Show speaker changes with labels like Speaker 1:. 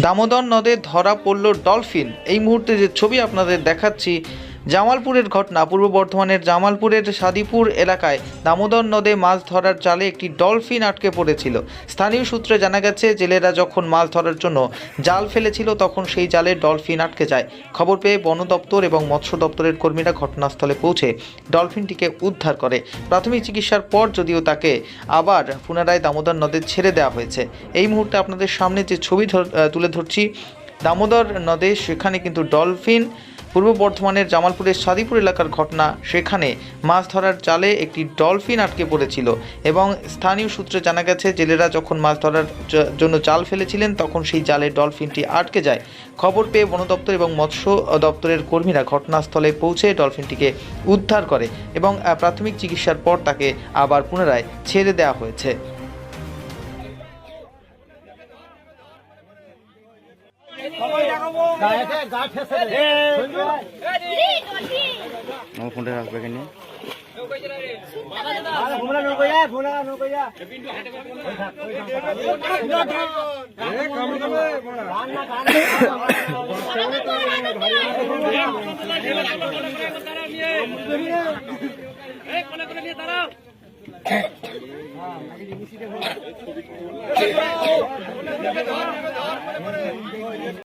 Speaker 1: দামোদর নদে ধরা পড়ল ডলফিন। এই মুহূর্তে যে ছবি আপনাদের দেখাচ্ছি জামালপুরের ঘটনা। পূর্ব বর্ধমানের জামালপুরের সাদিপুর এলাকায় দামোদর নদে মাছ ধরার জালে একটি ডলফিন আটকে পড়েছিল। স্থানীয় সূত্রে জানা গেছে, জেলেরা যখন মাছ ধরার জন্য জাল ফেলেছিল, তখন সেই জালে ডলফিন আটকে যায়। খবর পেয়ে বন দপ্তর এবং মৎস্য দপ্তরের কর্মীরা ঘটনাস্থলে পৌঁছে ডলফিনটিকে উদ্ধার করে। প্রাথমিক চিকিৎসার পর যদিও তাকে আবার পুনরায় দামোদর নদে ছেড়ে দেওয়া হয়েছে। এই মুহূর্তে আপনাদের সামনে যে ছবি তুলে ধরছি, দামোদর নদে সেখানে কিন্তু ডলফিন পূর্ব বর্ধমানের জামালপুরের সাদিপুর এলাকার ঘটনা। সেখানে মাছ ধরার জালে একটি ডলফিন আটকে পড়েছিল এবং স্থানীয় সূত্রে জানা গেছে, জেলেরা যখন মাছ ধরার জন্য জাল ফেলেছিলেন, তখন সেই জালে ডলফিনটি আটকে যায়। খবর পেয়ে বন দপ্তর এবং মৎস্য দপ্তরের কর্মীরা ঘটনাস্থলে পৌঁছে ডলফিনটিকে উদ্ধার করে এবং প্রাথমিক চিকিৎসার পর তাকে আবার পুনরায় ছেড়ে দেওয়া হয়েছে।
Speaker 2: আমার ফোনটা রাখবে কেন দাঁড়াও।